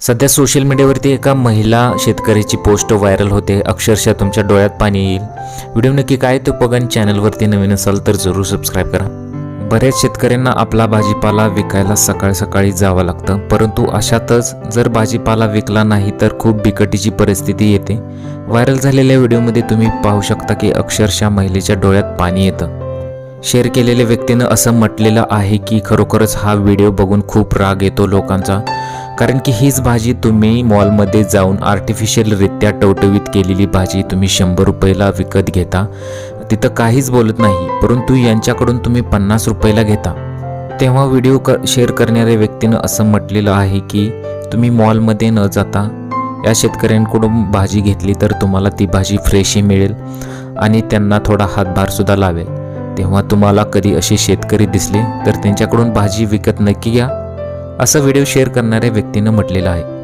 सध्या सोशल मीडियावरती एका महिला शेतकऱ्याची पोस्ट व्हायरल होते. अक्षरशः तुमच्या डोळ्यात पाणी येईल. व्हिडिओ नक्की काय तो पगन चॅनलवरती नवीन असाल तर जरूर सबस्क्राईब करा. बऱ्याच शेतकऱ्यांना आपला भाजीपाला विकायला सकाळ सकाळी जावं लागतं. परंतु अशातच जर भाजीपाला विकला नाही तर खूप बिकटीची परिस्थिती येते. व्हायरल झालेल्या व्हिडिओमध्ये तुम्ही पाहू शकता की अक्षरशः महिलेच्या डोळ्यात पाणी येतं. शेअर केलेल्या व्यक्तीनं असं म्हटलेलं आहे की खरोखरच हा व्हिडिओ बघून खूप राग येतो लोकांचा. कारण की हीच भाजी तुम्ही मॉलमध्ये जाऊन आर्टिफिशियलरित्या टवटवीत केलेली भाजी तुम्ही शंभर रुपयाला विकत घेता. तिथं काहीच बोलत नाही परंतु यांच्याकडून तुम्ही पन्नास रुपयाला घेता. तेव्हा व्हिडिओ क शेअर करणाऱ्या व्यक्तीनं असं म्हटलेलं आहे की तुम्ही मॉलमध्ये न जाता या शेतकऱ्यांकडून भाजी घेतली तर तुम्हाला ती भाजी फ्रेशही मिळेल आणि त्यांना थोडा हातभारसुद्धा लावेल. तेव्हा तुम्हाला कधी असे शेतकरी दिसले तर त्यांच्याकडून भाजी विकत नक्की घ्या. असं व्हिडिओ शेअर करणाऱ्या व्यक्तीनं म्हटलेलं आहे.